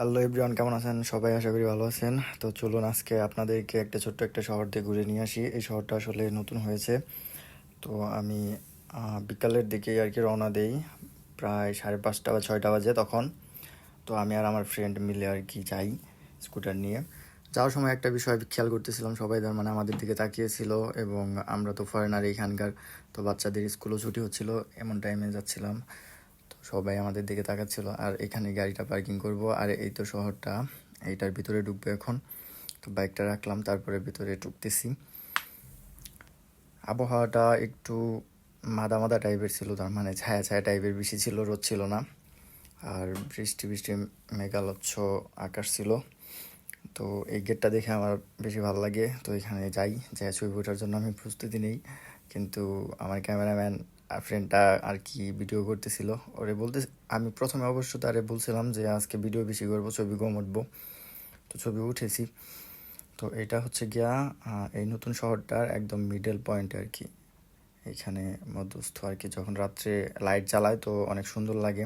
Hello everyone, কেমন আছেন? সবাই আশা করি ভালো আছেন। তো চলুন আজকে আপনাদেরকে একটা ছোট্ট একটা শহর দিয়ে ঘুরে নিয়ে আসি। এই শহরটা আসলে নতুন হয়েছে। তো আমি বিকালের দিকে আর কি রওনা দেই। প্রায় সাড়ে পাঁচটা বা ছয়টা বাজে তখন। তো আমি আর আমার ফ্রেন্ড মিলে আর কি যাই স্কুটার নিয়ে। যাওয়ার সময় একটা বিষয় খেয়াল করতেছিলাম সবাই, তার মানে আমাদের দিকে তাকিয়েছিল এবং আমরা তো ফরেনার এখানকার তো বাচ্চাদের স্কুলও ছুটি হচ্ছিল, এমন টাইমে যাচ্ছিলাম। সবাই আমাদের দিকে তাকাচ্ছিল। আর এখানে গাড়িটা পার্কিং করব। আর এই তো শহরটা, এইটার ভিতরে ঢুকবো এখন। তো বাইকটা রাখলাম, তারপরে ভিতরে ঢুকতেছি। আবহাওয়াটা একটু মাদা মাদা টাইপের ছিল, তার মানে ছায়া ছায়া টাইপের বেশি ছিল, রোদ ছিল না। আর বৃষ্টি বৃষ্টি মেঘালচ্ছ আকাশ ছিল। তো এই গেটটা দেখে আমার বেশি ভালো লাগে। তো এখানে যাই যাই ছবি ওঠার জন্য আমি প্রস্তুতি নেই। কিন্তু আমার ক্যামেরাম্যান ফ্রেন্ডটা আর কি ভিডিও করতেছিল। ওরে বলতে আমি প্রথমে অবশ্য তারে বলছিলাম যে, আজকে ভিডিও বেশি করব, ছবি কম উঠবো। তো ছবি উঠেছি। তো এটা হচ্ছে গিয়া এই নতুন শহরটার একদম মিডল পয়েন্ট আর কি এখানে মধ্যস্থ আর কি যখন রাত্রে লাইট জ্বালায় তো অনেক সুন্দর লাগে।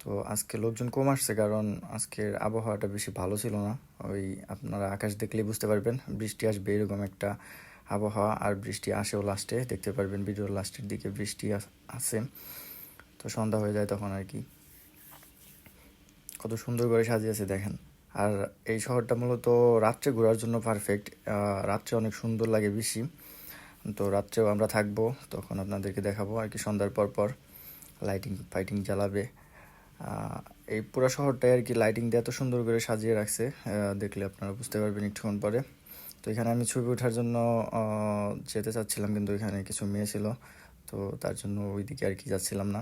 তো আজকে লোকজন কম আসছে, কারণ আজকের আবহাওয়াটা বেশি ভালো ছিল না। ওই আপনারা আকাশ দেখলেই বুঝতে পারবেন, বৃষ্টি আসবে এরকম একটা আবহাওয়া আর বৃষ্টি আসেও লাস্টে দেখতে পারবেন ভিডিওর লাস্টের দিকে বৃষ্টি আছে। তো সন্ধ্যা হয়ে যায় তখন আর কি। কত সুন্দর করে সাজিয়েছে দেখেন। আর এই শহরটা মূলত রাত্রে ঘোরার জন্য পারফেক্ট রাত্রে অনেক সুন্দর লাগে বেশি। তো রাত্রেও আমরা থাকব, তখন আপনাদেরকে দেখাবো আর কি সন্ধ্যার পর পর লাইটিং ফাইটিং জ্বালাবে। এই পুরো শহরটাই আর কি লাইটিং দিয়ে এত সুন্দর করে সাজিয়ে রাখছে। দেখলে আপনারা বুঝতে পারবেন একটুক্ষণ পরে। তো এখানে আমি ছবি ওঠার জন্য যেতে চাচ্ছিলাম, কিন্তু এখানে কিছু মেয়ে ছিল। তো তার জন্য ওইদিকে আর কি যাচ্ছিলাম না।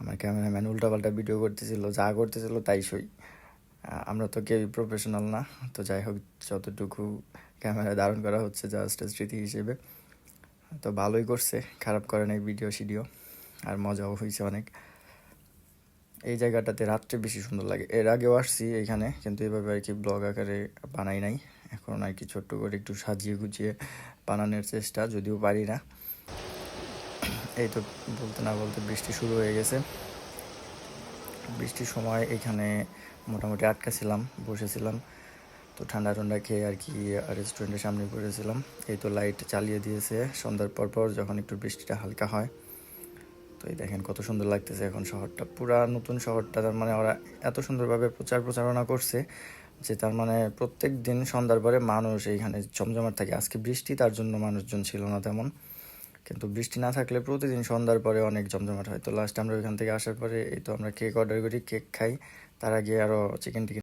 আমার ক্যামেরাম্যান উল্টাপাল্টা ভিডিও করতেছিল, যা করতেছিল তাই সই। আমরা তো কেউই প্রফেশনাল না, তো যাই হোক, যতটুকু ক্যামেরা ধারণ করা হচ্ছে জাস্ট স্মৃতি হিসেবে। তো ভালোই করছে, খারাপ করে নাই ভিডিও সিডিও, আর মজাও হয়েছে অনেক। এই জায়গাটাতে রাত্রে বেশি সুন্দর লাগে। এর আগেও আসছি এখানে, কিন্তু এভাবে আর কি ব্লগ আকারে বানাই নাই। এখন আর কি ছোট্ট করে একটু সাজিয়ে গুছিয়ে বানানোর চেষ্টা, যদিও পারি না। এই তো বলতে না বলতে বৃষ্টি শুরু হয়ে গেছে। বৃষ্টির সময় এখানে মোটামুটি আটকা ছিলাম বসেছিলাম। তো ঠান্ডা ঠান্ডা খেয়ে আর কি রেস্টুরেন্টের সামনে পড়েছিলাম। এই তো লাইট চালিয়ে দিয়েছে। সন্ধ্যার পর পর যখন একটু বৃষ্টিটা হালকা হয়, তো এই দেখেন কত সুন্দর লাগতেছে এখন শহরটা। পুরা নতুন শহরটা, তার মানে ওরা এত সুন্দরভাবে প্রচার প্রচারণা করছে। যে তার মানে প্রত্যেক দিন সন্ধ্যার পরে মানুষ এইখানে জমজমাট থাকে। আজকে বৃষ্টি, তার জন্য মানুষজন ছিল না তেমন। কিন্তু বৃষ্টি না থাকলে প্রতিদিন সন্ধ্যার পরে অনেক জমজমাট হয়। তো লাস্ট আমরা ওইখান থেকে আসার পরে এই তো আমরা কেক অর্ডার করি কেক খাই। তার আগে আরও চিকেন টিকেন